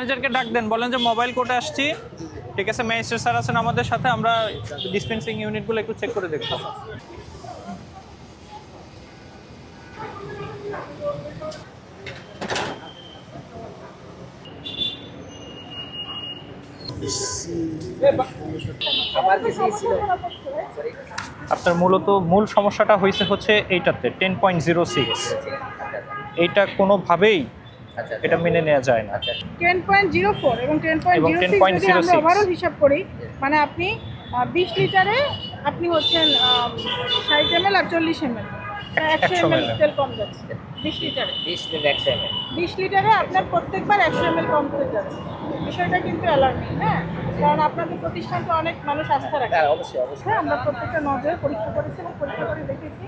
ম্যানেজারকে ডাক দেন, বলেন যে মোবাইল কোর্টে আসছি। ঠিক আছে ম্যাজিস্ট্রেট স্যার আছেন আমাদের সাথে, আমরা ডিসপেন্সিং ইউনিটগুলো একটু চেক করে দেখব। আপনার মূলত মূল সমস্যাটা হয়েছে হচ্ছে এইটাতে টেন পয়েন্ট জিরো সিক্স এইটা কোনোভাবেই এটা মেনে নেওয়া যায় না। আচ্ছা। টেন পয়েন্ট জিরো ফোর এবং টেন পয়েন্ট এবং জিরো সিক্স যদি 10.06 আমরা ওভারঅল হিসাব করি মানে আপনি বিশ লিটারে আপনি হচ্ছেন ষাট এম এল আর চল্লিশ এম এল একশো 100 এম এল তেল কম যাচ্ছে বিশ লিটারে। বিশ একশো এম বিশ লিটারে আপনার প্রত্যেকবার একশো এম এল কম যাচ্ছে বিষয়টা কিন্তু অ্যালার্মিং হ্যাঁ? কারণ আপনাদের অনেক মানুষ আস্থা রাখে। হ্যাঁ অবশ্যই অবশ্যই। হ্যাঁ আমরা প্রত্যেকটা নজর পরীক্ষা করেছি এবং পরীক্ষা করে দেখেছি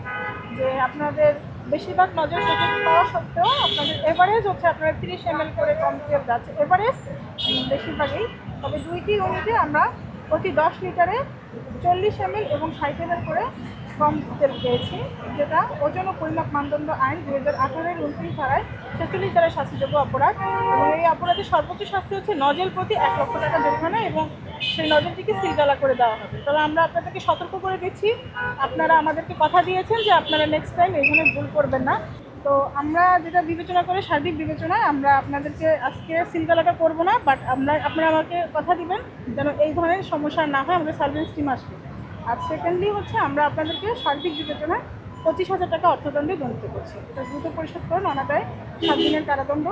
যে আপনাদের বেশিরভাগ নজর সেখানে পাওয়া সত্ত্বেও আপনাদের এভারেজ হচ্ছে আপনারা তিরিশ এম করে কম তেল যাচ্ছে। এভারেজ বেশিরভাগই। তবে দুইটি ইউনিটে আমরা প্রতি দশ লিটারে চল্লিশ এম এবং ষাট এম করে কম তেল পেয়েছি, যেটা ওজন ও পরিমাপ মানদণ্ড আইন দুই হাজার আঠারোর উনত্রিশ ধারায় ছেচল্লিশ দ্বারা শাস্তিযোগ্য অপরাধ এবং এই অপরাধের সর্বোচ্চ শাস্তি হচ্ছে নজেল প্রতি এক লক্ষ টাকা জরিমানা এবং সেই নজরটিকে সিলগালা করে দেওয়া হবে। তবে আমরা আপনাদেরকে সতর্ক করে দিচ্ছি। আপনারা আমাদেরকে কথা দিয়েছেন যে আপনারা নেক্সট টাইম ধরনের ভুল করবেন না। তো আমরা যেটা বিবেচনা করে সার্বিক বিবেচনায় আমরা আপনাদেরকে আজকে সিলগালাটা করব না বাট আমরা, আপনারা আমাকে কথা দিবেন যেন এই ধরনের সমস্যা না হয়, আমাদের সার্ভিস টিম আসবে। আর সেকেন্ডলি হচ্ছে, আমরা আপনাদেরকে সার্বিক বিবেচনায় পঁচিশ হাজার টাকা অর্থদণ্ডে দণ্ডিত করছি এটা দ্রুত পরিশোধ করুন, অনাদায় সাত দিনের কারাদণ্ড।